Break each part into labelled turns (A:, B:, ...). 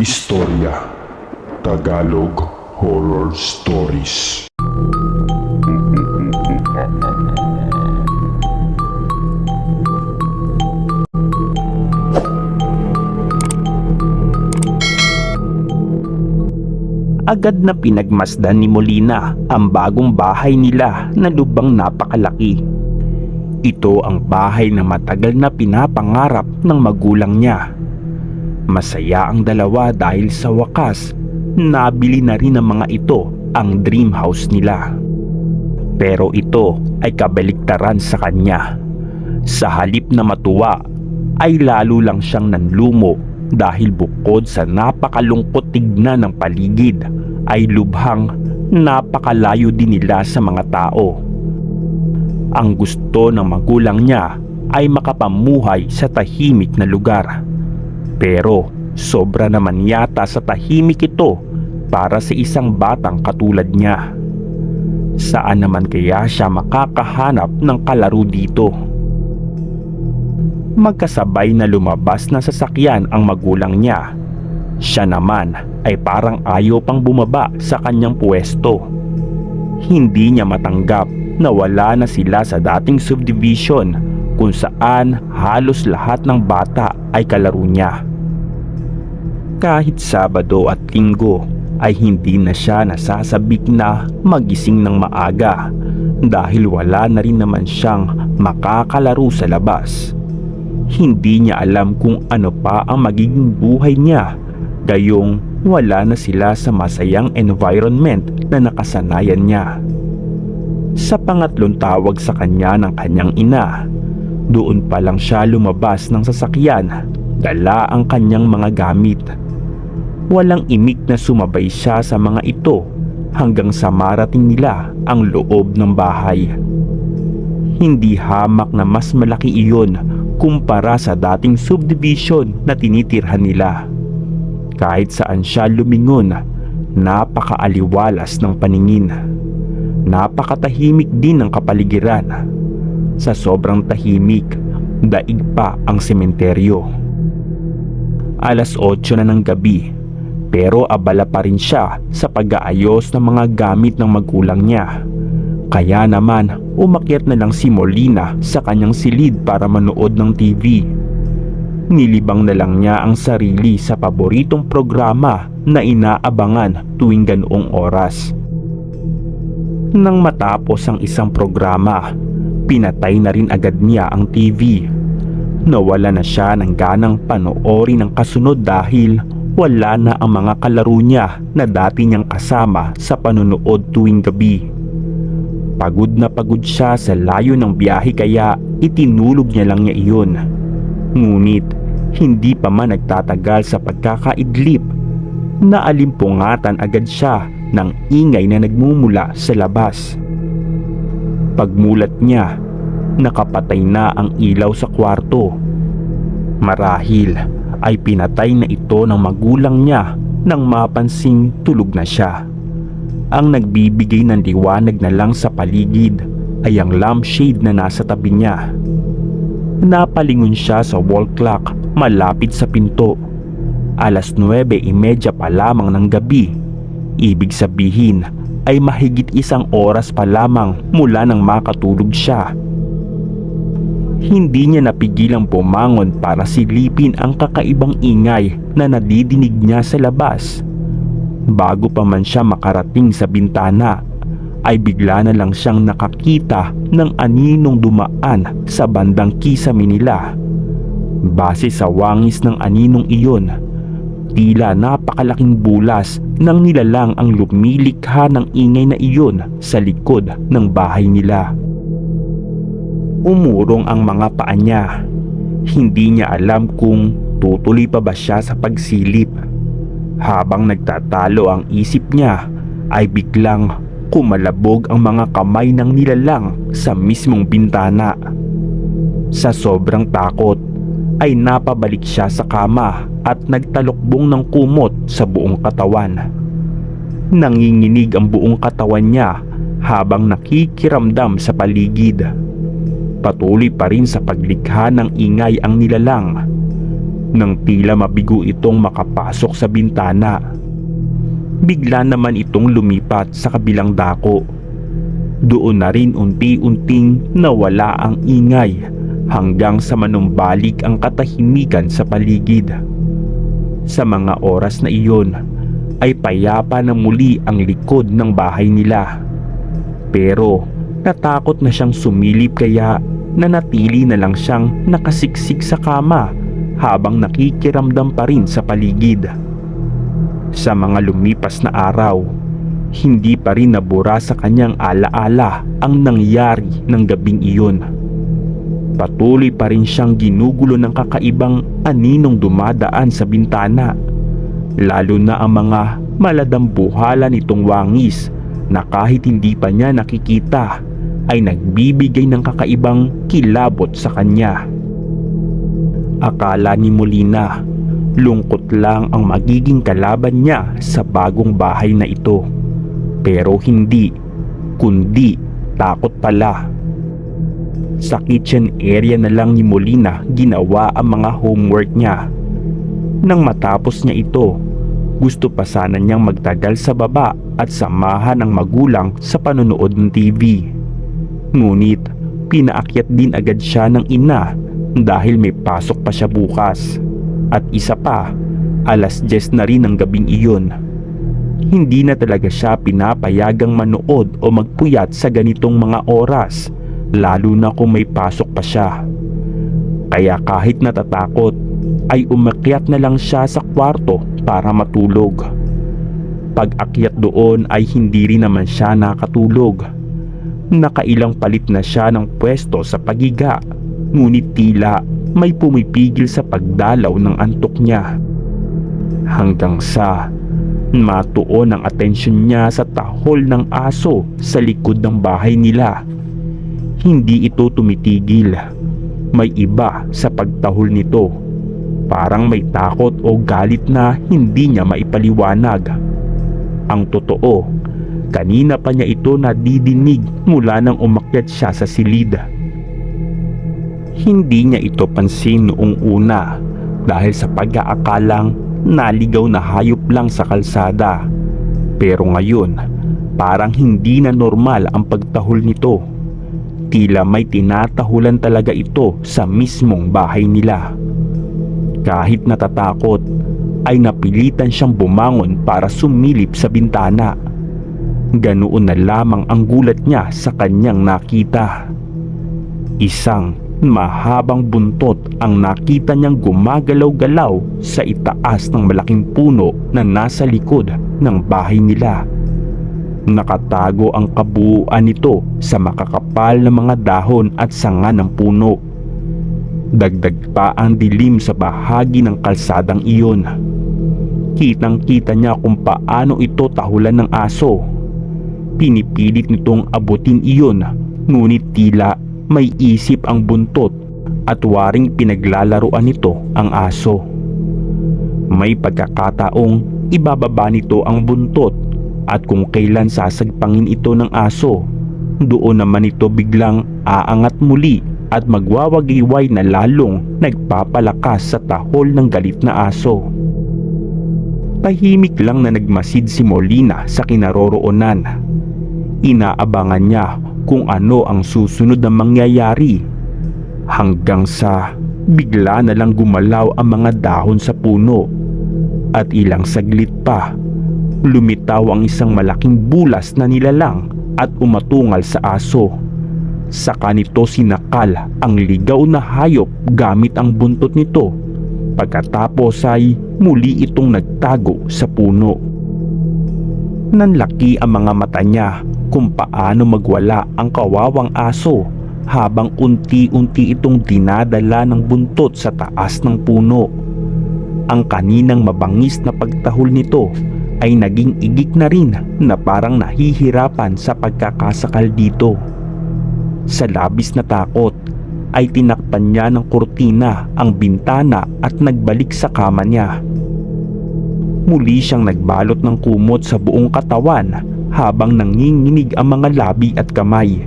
A: Istorya Tagalog Horror Stories
B: Agad na pinagmasdan ni Molina ang bagong bahay nila na lubang napakalaki. Ito ang bahay na matagal na pinapangarap ng magulang niya. Masaya ang dalawa dahil sa wakas, nabili na rin ng mga ito ang dream house nila. Pero ito ay kabaliktaran sa kanya. Sa halip na matuwa, ay lalo lang siyang nanlumo dahil bukod sa napakalungkot tignan ng paligid ay lubhang napakalayo din nila sa mga tao. Ang gusto ng magulang niya ay makapamuhay sa tahimik na lugar. Pero sobra naman yata sa tahimik ito para sa isang batang katulad niya. Saan naman kaya siya makakahanap ng kalaro dito? Magkasabay na lumabas na sasakyan ang magulang niya. Siya naman ay parang ayaw pang bumaba sa kanyang pwesto. Hindi niya matanggap na wala na sila sa dating subdivision kung saan halos lahat ng bata ay kalaro niya. Kahit Sabado at Linggo ay hindi na siya nasasabik na magising ng maaga dahil wala na rin naman siyang makakalaro sa labas. Hindi niya alam kung ano pa ang magiging buhay niya gayong wala na sila sa masayang environment na nakasanayan niya. Sa pangatlong tawag sa kanya ng kanyang ina, doon pa lang siya lumabas ng sasakyan, dala ang kanyang mga gamit. Walang imik na sumabay siya sa mga ito hanggang sa marating nila ang loob ng bahay. Hindi hamak na mas malaki iyon kumpara sa dating subdivision na tinitirhan nila. Kahit saan siya lumingon, napakaaliwalas ng paningin. Napakatahimik din ng kapaligiran. Sa sobrang tahimik, daig pa ang sementeryo. Alas 8 na ng gabi, pero abala pa rin siya sa pag-aayos ng mga gamit ng magulang niya. Kaya naman umakyat na lang si Molina sa kanyang silid para manood ng TV. Nilibang na lang niya ang sarili sa paboritong programa na inaabangan tuwing ganoong oras. Nang matapos ang isang programa, pinatay na rin agad niya ang TV. Nawala na siya ng ganang panoorin ang kasunod dahil wala na ang mga kalaro niya na dati niyang kasama sa panonood tuwing gabi. Pagod na pagod siya sa layo ng biyahe kaya itinulog niya lang niya iyon. Ngunit hindi pa man nagtatagal sa pagkakaidlip naalimpungatan agad siya ng ingay na nagmumula sa labas. Pagmulat niya, nakapatay na ang ilaw sa kwarto. Marahil ay pinatay na ito ng magulang niya nang mapansing tulog na siya. Ang nagbibigay ng liwanag na lang sa paligid ay ang lampshade na nasa tabi niya. Napalingon siya sa wall clock malapit sa pinto. Alas 9.30 pa lamang ng gabi. Ibig sabihin ay mahigit isang oras pa lamang mula nang makatulog siya. Hindi niya napigilang bumangon para silipin ang kakaibang ingay na nadidinig niya sa labas. Bago pa man siya makarating sa bintana ay bigla na lang siyang nakakita ng aninong dumaan sa bandang kisame nila. Base sa wangis ng aninong iyon, tila napakalaking bulas ng nilalang ang lumilikha ng ingay na iyon sa likod ng bahay nila. Umurong ang mga paa niya. Hindi niya alam kung tutuloy pa ba siya sa pagsilip. Habang nagtatalo ang isip niya ay biglang kumalabog ang mga kamay ng nilalang sa mismong bintana. Sa sobrang takot ay napabalik siya sa kama at nagtalokbong ng kumot sa buong katawan. Nanginginig ang buong katawan niya habang nakikiramdam sa paligid. Patuloy pa rin sa paglikha ng ingay ang nilalang. nang tila mabigo itong makapasok sa bintana. Bigla naman itong lumipat sa kabilang dako. Doon na rin unti-unting nawala ang ingay hanggang sa manumbalik ang katahimikan sa paligid. Sa mga oras na iyon ay payapa na muli ang likod ng bahay nila. Pero natakot na siyang sumilip kaya nanatili na lang siyang nakasiksik sa kama habang nakikiramdam pa rin sa paligid. Sa mga lumipas na araw, hindi pa rin nabura sa kanyang alaala ang nangyari ng gabing iyon. Patuloy pa rin siyang ginugulo ng kakaibang aninong dumadaan sa bintana. Lalo na ang mga maladambuhala nitong wangis na kahit hindi pa niya nakikita ay nagbibigay ng kakaibang kilabot sa kanya. Akala ni Molina, lungkot lang ang magiging kalaban niya sa bagong bahay na ito. Pero hindi, kundi takot pala. Sa kitchen area na lang ni Molina ginawa ang mga homework niya. Nang matapos niya ito, gusto pa sana niyang magtagal sa baba at samahan ng magulang sa panonood ng TV. Ngunit pinaakyat din agad siya ng ina dahil may pasok pa siya bukas. At isa pa, alas 10 na rin ng gabing iyon. Hindi na talaga siya pinapayagang manood o magpuyat sa ganitong mga oras, lalo na kung may pasok pa siya. Kaya kahit natatakot, ay umakyat na lang siya sa kwarto para matulog. Pag akyat doon ay hindi rin naman siya nakatulog. Nakailang palit na siya ng pwesto sa pagiga, ngunit tila may pumipigil sa pagdalaw ng antok niya. Hanggang sa matuon ang atensyon niya sa tahol ng aso sa likod ng bahay nila. Hindi ito tumitigil. May iba sa pagtahol nito. Parang may takot o galit na hindi niya maipaliwanag. Ang totoo, kanina pa niya ito nadidinig mula nang umakyat siya sa silid. Hindi niya ito pansin noong una dahil sa pag-aakalang naligaw na hayop lang sa kalsada. Pero ngayon, parang hindi na normal ang pagtahol nito. Tila may tinatahulan talaga ito sa mismong bahay nila. Kahit natatakot, ay napilitan siyang bumangon para sumilip sa bintana. Ganoon na lamang ang gulat niya sa kanyang nakita. Isang mahabang buntot ang nakita niyang gumagalaw-galaw sa itaas ng malaking puno na nasa likod ng bahay nila. Nakatago ang kabuuan nito sa makakapal na mga dahon at sanga ng puno. Dagdag pa ang dilim sa bahagi ng kalsadang iyon. Kitang kita niya kung paano ito tahulan ng aso. Pinipilit nitong abutin iyon ngunit tila may isip ang buntot at waring pinaglalaruan nito ang aso. May pagkakataong ibababa nito ang buntot at kung kailan sasagpangin ito ng aso, doon naman ito biglang aangat muli at magwawagiway na lalong nagpapalakas sa tahol ng galit na aso. Tahimik lang na nagmasid si Molina sa kinaroroonan. Inaabangan niya kung ano ang susunod na mangyayari hanggang sa bigla na lang gumalaw ang mga dahon sa puno at ilang saglit pa lumitaw ang isang malaking bulas na nilalang at umatungal sa aso. Saka nito sinakal ang ligaw na hayop gamit ang buntot nito. Pagkatapos ay muli itong nagtago sa puno. Nanlaki ang mga mata niya kung paano magwala ang kawawang aso habang unti-unti itong dinadala ng buntot sa taas ng puno. Ang kaninang mabangis na pagtahol nito ay naging igik na rin na parang nahihirapan sa pagkakasakal dito. Sa labis na takot ay tinakpan niya ng kurtina ang bintana at nagbalik sa kama niya. Muli siyang nagbalot ng kumot sa buong katawan habang nanginginig ang mga labi at kamay.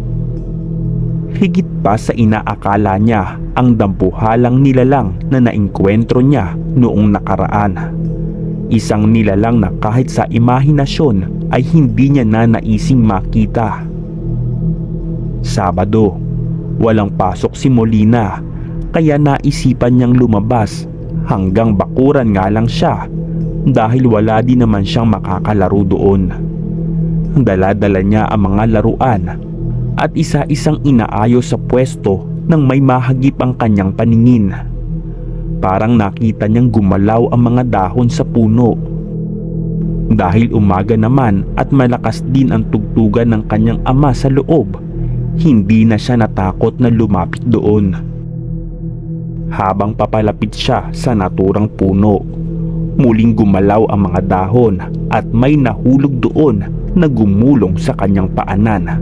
B: Higit pa sa inaakala niya ang dambuhalang nilalang na naengkwentro niya noong nakaraan. Isang nilalang na kahit sa imahinasyon ay hindi niya na naising makita. Sabado, walang pasok si Molina kaya naisipan niyang lumabas hanggang bakuran nga lang siya dahil wala din naman siyang makakalaro doon. Dala-dala niya ang mga laruan at isa-isang inaayos sa pwesto nang may mahagip ang kanyang paningin. Parang nakita niyang gumalaw ang mga dahon sa puno. Dahil umaga naman at malakas din ang tugtugan ng kanyang ama sa loob, hindi na siya natakot na lumapit doon. Habang papalapit siya sa naturang puno, muling gumalaw ang mga dahon at may nahulog doon na gumulong sa kanyang paanan.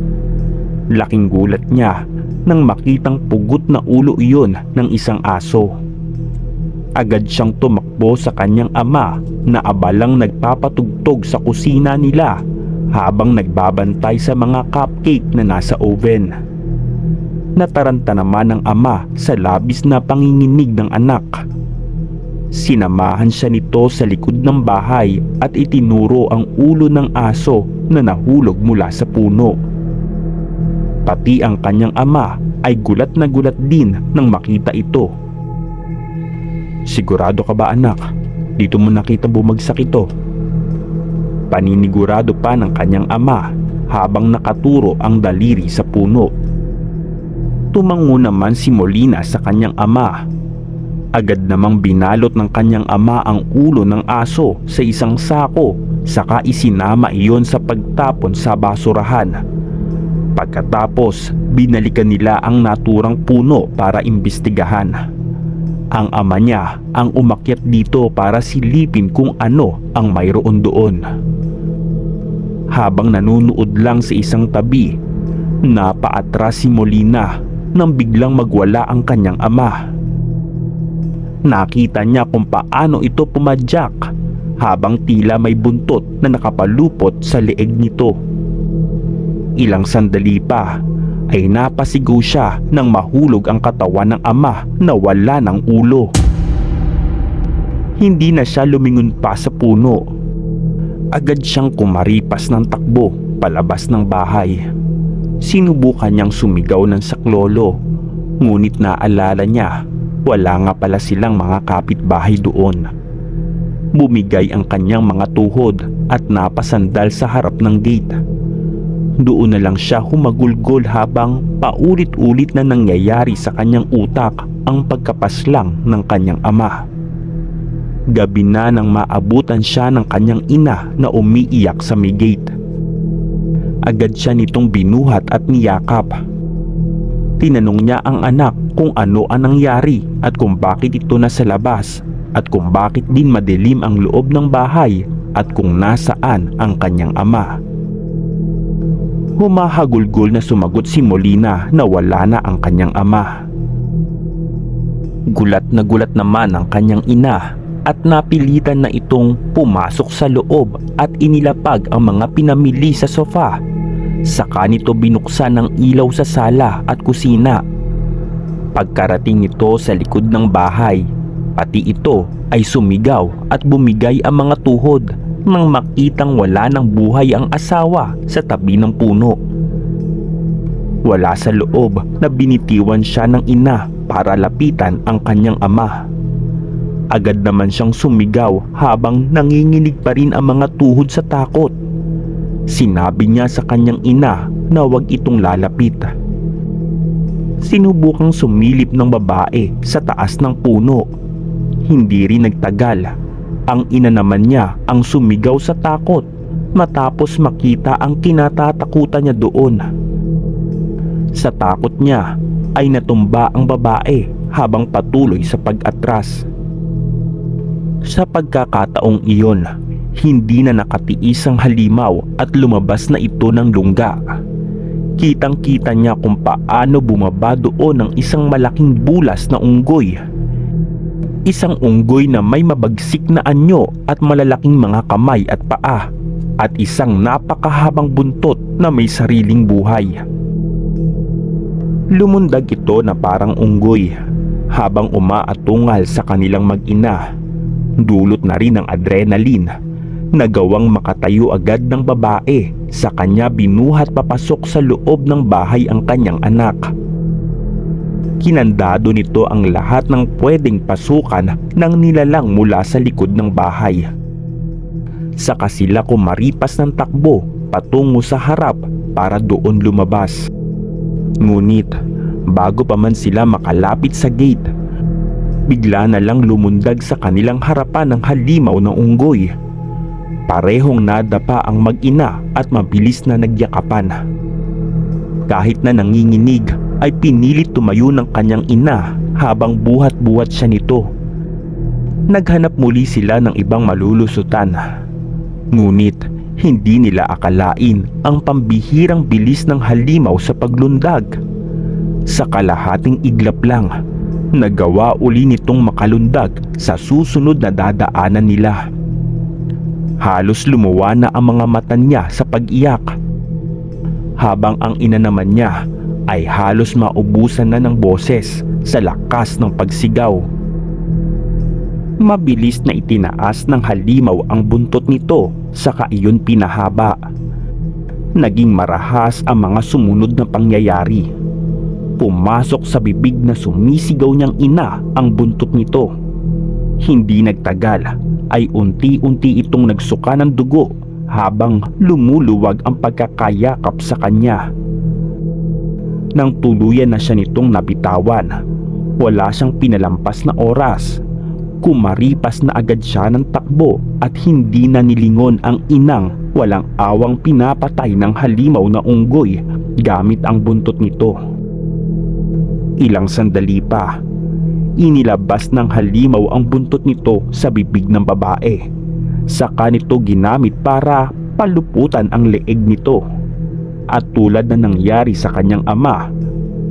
B: Laking gulat niya nang makitang pugot na ulo iyon ng isang aso. Agad siyang tumakbo sa kanyang ama na abalang nagpapatugtog sa kusina nila habang nagbabantay sa mga cupcake na nasa oven. Nataranta naman ng ama sa labis na panginginig ng anak. Sinamahan siya nito sa likod ng bahay at itinuro ang ulo ng aso na nahulog mula sa puno. Pati ang kanyang ama ay gulat na gulat din nang makita ito. Sigurado ka ba anak? Dito mo nakita bumagsak ito. Paninigurado pa ng kanyang ama habang nakaturo ang daliri sa puno. Tumango naman si Molina sa kanyang ama. Agad namang binalot ng kanyang ama ang ulo ng aso sa isang sako saka isinama iyon sa pagtapon sa basurahan. Pagkatapos, binalikan nila ang naturang puno para imbestigahan. Ang ama niya ang umakyat dito para silipin kung ano ang mayroon doon. Habang nanunood lang sa isang tabi, napaatras si Molina nang biglang magwala ang kanyang ama. Nakita niya kung paano ito pumadyak habang tila may buntot na nakapalupot sa leeg nito. Ilang sandali pa ay napasigaw siya nang mahulog ang katawan ng ama na wala ng ulo. Hindi na siya lumingon pa sa puno. Agad siyang kumaripas ng takbo palabas ng bahay. Sinubukan niyang sumigaw ng saklolo ngunit naalala niya wala nga pala silang mga kapitbahay doon. Bumigay ang kanyang mga tuhod at napasandal sa harap ng gate. Doon na lang siya humagulgol habang paulit-ulit na nangyayari sa kanyang utak ang pagkapaslang ng kanyang ama. Gabi na nang maabutan siya ng kanyang ina na umiiyak sa may gate. Agad siya nitong binuhat at niyakap. Tinanong niya ang anak kung ano ang nangyari at kung bakit ito nasa labas at kung bakit din madilim ang loob ng bahay at kung nasaan ang kanyang ama. Humahagulgol na sumagot si Molina na wala na ang kanyang ama. Gulat na gulat naman ang kanyang ina at napilitan na itong pumasok sa loob at inilapag ang mga pinamili sa sofa. Saka nito binuksan ang ilaw sa sala at kusina. Pagkarating nito sa likod ng bahay, pati ito ay sumigaw at bumigay ang mga tuhod nang makitang wala ng buhay ang asawa sa tabi ng puno. Wala sa loob na binitiwan siya ng ina para lapitan ang kanyang ama. Agad naman siyang sumigaw habang nanginginig pa rin ang mga tuhod sa takot. Sinabi niya sa kanyang ina na huwag itong lalapit. Sinubukang sumilip ng babae sa taas ng puno. Hindi rin nagtagal. Ang ina naman niya ang sumigaw sa takot matapos makita ang kinatatakutan niya doon. Sa takot niya ay natumba ang babae habang patuloy sa pag-atras. Sa pagkakataong iyon, hindi na nakatiis ang halimaw at lumabas na ito ng lungga. Kitang kita niya kung paano bumaba doon ng isang malaking bulas na unggoy. Isang unggoy na may mabagsik na anyo at malalaking mga kamay at paa at isang napakahabang buntot na may sariling buhay. Lumundag ito na parang unggoy habang umaatungal sa kanilang mag-ina. Dulot na rin ng adrenaline Nagawang makatayo agad ng babae sa kanya binuhat papasok sa loob ng bahay ang kanyang anak. Kinandado nito ang lahat ng pwedeng pasukan ng nilalang mula sa likod ng bahay. Saka sila kumaripas ng takbo patungo sa harap para doon lumabas. Ngunit bago pa man sila makalapit sa gate, bigla na lang lumundag sa kanilang harapan ng halimaw ng unggoy. Parehong nadapa ang mag-ina at mabilis na nagyakapan. Kahit na nanginginig ay pinilit tumayo ng kanyang ina habang buhat-buhat siya nito. Naghanap muli sila ng ibang malulusutan. Ngunit hindi nila akalain ang pambihirang bilis ng halimaw sa paglundag. Sa kalahating iglap lang, nagawa uli nitong makalundag sa susunod na dadaanan nila. Halos lumuwa na ang mga mata niya sa pag-iyak. Habang ang ina naman niya ay halos maubusan na ng boses sa lakas ng pagsigaw. Mabilis na itinaas ng halimaw ang buntot nito saka iyon pinahaba. Naging marahas ang mga sumunod na pangyayari. Pumasok sa bibig na sumisigaw niyang ina ang buntot nito. Hindi nagtagal ay unti-unti itong nagsuka ng dugo habang lumuluwag ang pagkakayakap sa kanya. Nang tuluyan na siya nitong nabitawan, wala siyang pinalampas na oras. Kumaripas na agad siya ng takbo at hindi na nilingon ang inang walang awang pinapatay ng halimaw na unggoy gamit ang buntot nito. Ilang sandali pa, inilabas ng halimaw ang buntot nito sa bibig ng babae. Saka nito ginamit para paluputan ang leeg nito. At tulad na nangyari sa kanyang ama,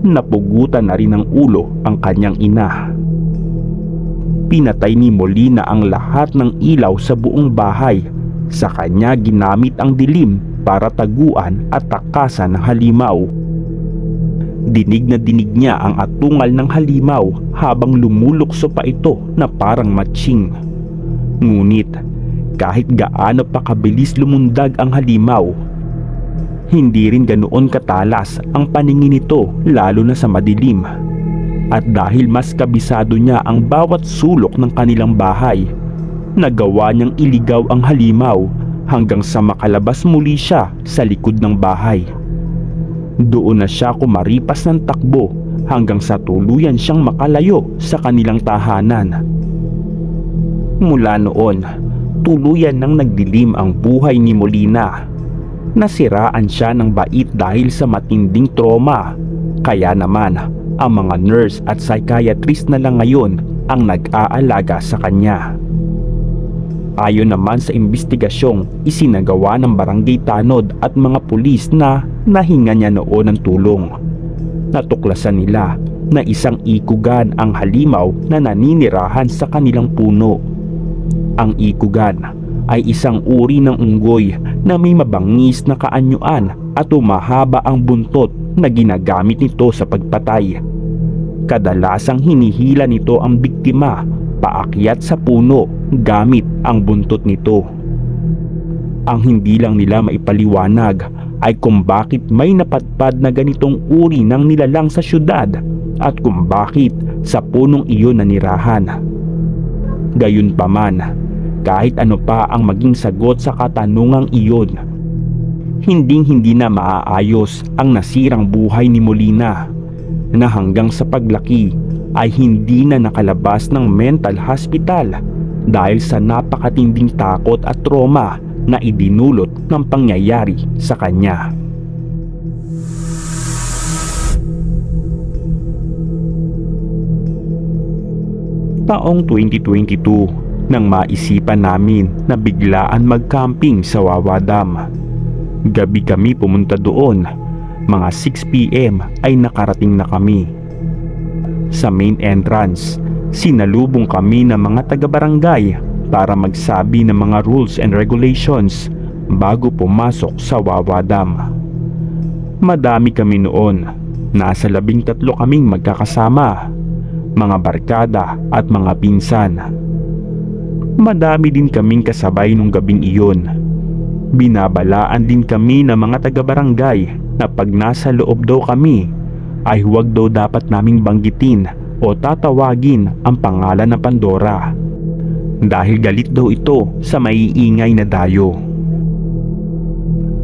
B: napugutan na rin ng ulo ang kanyang ina. Pinatay ni Molina ang lahat ng ilaw sa buong bahay. Sa kanya ginamit ang dilim para taguan at takasan ng halimaw. Dinig na dinig niya ang atungal ng halimaw habang lumulukso pa ito na parang matching. Ngunit kahit gaano pa kabilis lumundag ang halimaw, hindi rin ganoon katalas ang paningin nito lalo na sa madilim. At dahil mas kabisado niya ang bawat sulok ng kanilang bahay, nagawa niyang iligaw ang halimaw hanggang sa makalabas muli siya sa likod ng bahay. Doon na siya kumaripas ng takbo hanggang sa tuluyan siyang makalayo sa kanilang tahanan. Mula noon, tuluyan nang nagdilim ang buhay ni Molina. Nasiraan siya ng bait dahil sa matinding trauma. Kaya naman, ang mga nurse at psychiatrist na lang ngayon ang nag-aalaga sa kanya. Ayon naman sa investigasyong isinagawa ng barangay tanod at mga pulis na nahinga niya noon ng tulong. Natuklasan nila na isang ikugan ang halimaw na naninirahan sa kanilang puno. Ang ikugan ay isang uri ng unggoy na may mabangis na kaanyuan at umahaba ang buntot na ginagamit nito sa pagpatay. Kadalasang hinihila nito ang biktima paakyat sa puno gamit ang buntot nito. Ang hindi lang nila maipaliwanag ay kung bakit may napatpad na ganitong uri ng nilalang sa syudad at kung bakit sa punong iyon nanirahan. Gayunpaman, kahit ano pa ang maging sagot sa katanungang iyon, hinding hindi na maaayos ang nasirang buhay ni Molina na hanggang sa paglaki ay hindi na nakalabas ng mental hospital dahil sa napakatinding takot at trauma na idinulot ng pangyayari sa kanya. Taong 2022 nang maisipan namin na biglaan mag-camping sa Wawa Dam. Gabi kami pumunta doon. Mga 6pm ay nakarating na kami. Sa main entrance, sinalubong kami ng mga taga-barangay para magsabi ng mga rules and regulations bago pumasok sa Wawa Dam. Madami kami noon, Nasa labing tatlo kaming magkakasama, mga barkada at mga pinsan. Madami din kaming kasabay nung gabing iyon. Binabalaan din kami ng mga taga-barangay na pag nasa loob daw kami ay huwag daw dapat naming banggitin o tatawagin ang pangalan ng Pandora. Dahil galit daw ito sa maiingay na dayo.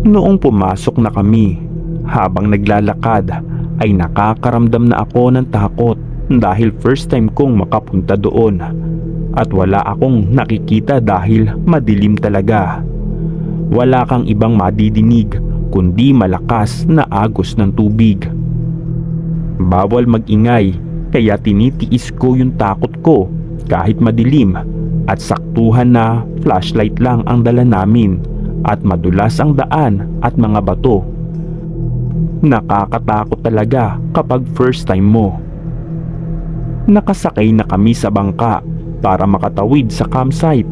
B: Noong pumasok na kami, habang naglalakad ay nakakaramdam na ako ng takot dahil first time kong makapunta doon at wala akong nakikita dahil madilim talaga. Wala kang ibang madidinig kundi malakas na agos ng tubig. Bawal magingay kaya tinitiis ko yung takot ko kahit madilim at saktuhan na flashlight lang ang dala namin at madulas ang daan at mga bato. Nakakatakot talaga kapag first time mo. Nakasakay na kami sa bangka para makatawid sa campsite.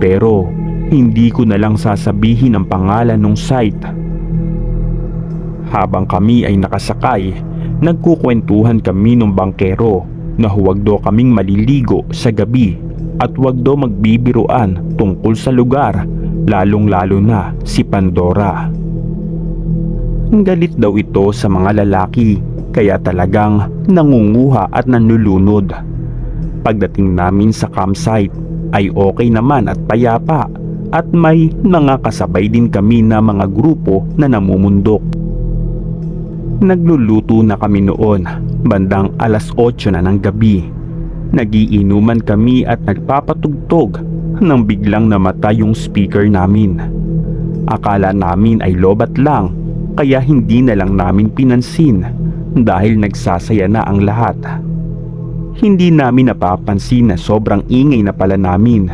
B: Pero hindi ko na lang sasabihin ang pangalan ng site. Habang kami ay nakasakay, nagkukwentuhan kami ng bangkero na huwag daw kaming maliligo sa gabi at huwag daw magbibiruan tungkol sa lugar lalong lalo na si Pandora. Galit daw ito sa mga lalaki kaya talagang nangunguha at nanlulunod. Pagdating namin sa campsite ay okay naman at payapa at may mga kasabay din kami na mga grupo na namumundok. Nagluluto na kami noon, bandang alas 8 na ng gabi. Nagiinuman kami at nagpapatugtog nang biglang namata yung speaker namin. Akala namin ay lobat lang kaya hindi na lang namin pinansin dahil nagsasaya na ang lahat. Hindi namin napapansin na sobrang ingay na pala namin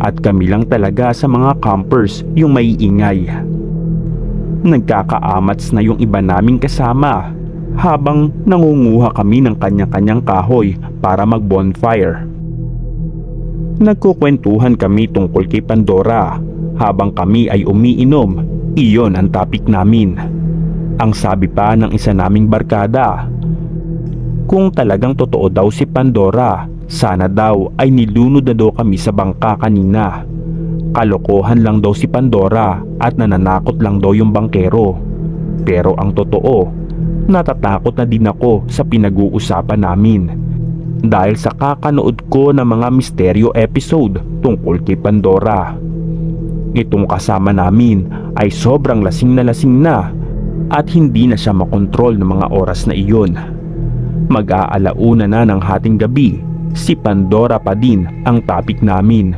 B: at kami lang talaga sa mga campers yung may ingay. Nagkakaamats na yung iba naming kasama habang nangunguha kami ng kanya-kanyang kahoy para mag-bonfire. Nagkukwentuhan kami tungkol kay Pandora habang kami ay umiinom. Iyon ang topic namin. Ang sabi pa ng isa naming barkada, kung talagang totoo daw si Pandora, sana daw ay nilunod na daw kami sa bangka kanina. Kalokohan lang daw si Pandora at nananakot lang daw yung bangkero. Pero ang totoo, natatakot na din ako sa pinag-uusapan namin. Dahil sa kakanood ko ng mga misteryo episode tungkol kay Pandora. Itong kasama namin ay sobrang lasing na lasing na at hindi na siya makontrol ng mga oras na iyon. Mag-aalauna na ng hating gabi, si Pandora pa din ang topic namin.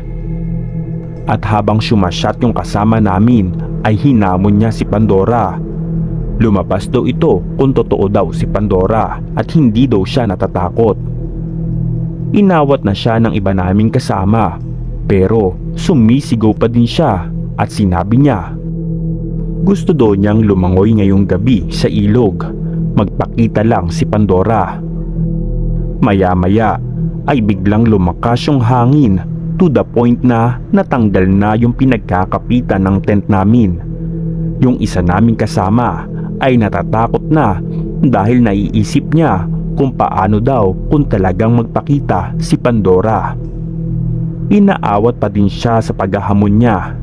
B: At habang sumasyat yung kasama namin ay hinamon niya si Pandora. Lumabas daw ito kung totoo daw si Pandora at hindi daw siya natatakot. Inawat na siya ng iba naming kasama pero sumisigaw pa din siya at sinabi niya gusto daw niyang lumangoy ngayong gabi sa ilog magpakita lang si Pandora. Maya-maya ay biglang lumakas yung hangin to the point na natanggal na yung pinagkakapitan ng tent namin. Yung isa naming kasama ay natatakot na dahil naiisip niya kung paano daw kung talagang magpakita si Pandora. Inaawat pa din siya sa paghahamon niya.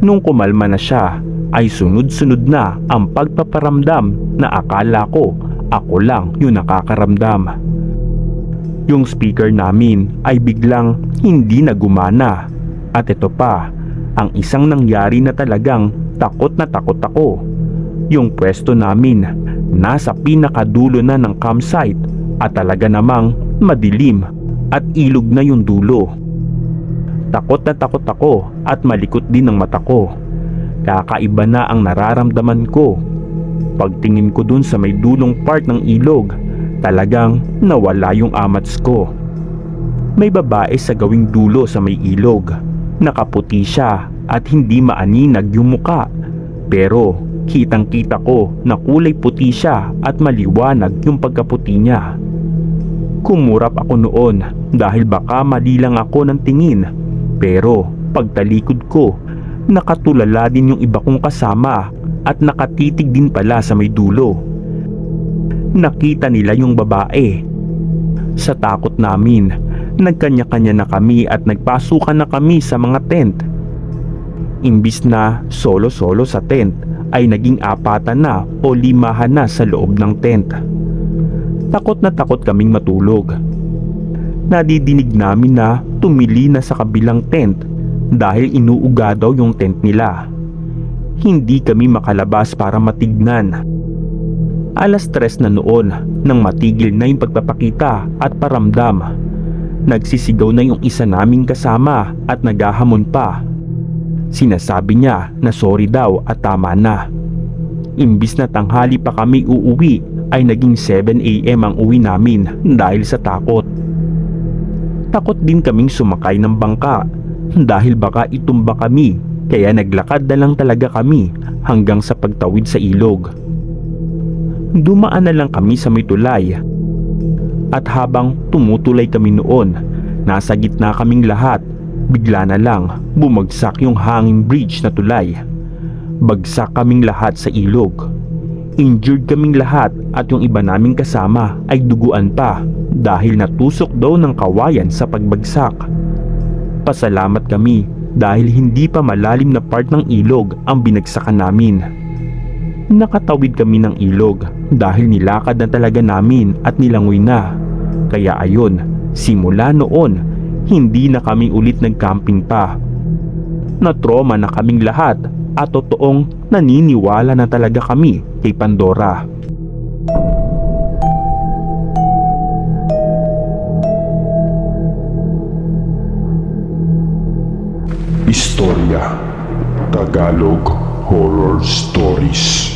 B: Nung kumalma na siya ay sunod-sunod na ang pagpaparamdam na akala ko ako lang yung nakakaramdam. Yung speaker namin ay biglang hindi na gumana at ito pa ang isang nangyari na talagang takot na takot ako. Yung pwesto namin nasa pinakadulo na ng campsite at talaga namang madilim at ilog na yung dulo. Takot na takot ako at malikot din ang mata ko. Kakaiba na ang nararamdaman ko. Pagtingin ko dun sa may dulong part ng ilog, talagang nawala yung amats ko. May babae sa gawing dulo sa may ilog. Nakaputi siya at hindi maaninag yung muka. Pero kitang kita ko na kulay puti siya at maliwanag yung pagkaputi niya. Kumurap ako noon dahil baka mali lang ako ng tingin. Pero pagtalikod ko, nakatulala din yung iba kong kasama at nakatitig din pala sa may dulo. Nakita nila yung babae. Sa takot namin, nagkanya-kanya na kami at nagpasukan na kami sa mga tent. Imbis na solo-solo sa tent ay naging apatan na o limahan na sa loob ng tent. Takot na takot kaming matulog. Nadidinig namin na tumili na sa kabilang tent dahil inuuga daw yung tent nila. Hindi kami makalabas para matignan. Alas tres na noon nang matigil na yung pagpapakita at paramdam. Nagsisigaw na yung isa naming kasama at naghahamon pa. Sinasabi niya na sorry daw at tama na. Imbis na tanghali pa kami uuwi ay naging 7am ang uwi namin dahil sa takot. Takot din kaming sumakay ng bangka dahil baka itumba kami kaya naglakad na lang talaga kami hanggang sa pagtawid sa ilog. Dumaan na lang kami sa may tulay. At habang tumutulay kami noon, nasa gitna kaming lahat, bigla na lang bumagsak yung hanging bridge na tulay. Bagsak kaming lahat sa ilog. Injured kaming lahat at yung iba naming kasama ay duguan pa dahil natusok daw ng kawayan sa pagbagsak. Pasalamat kami dahil hindi pa malalim na part ng ilog ang binagsakan namin. Nakatawid kami ng ilog dahil nilakad na talaga namin at nilangoy na. Kaya ayon, simula noon, hindi na kami ulit nagcamping pa. Natroma na kaming lahat at totoong naniniwala na talaga kami kay Pandora.
A: Istorya Tagalog Horror Stories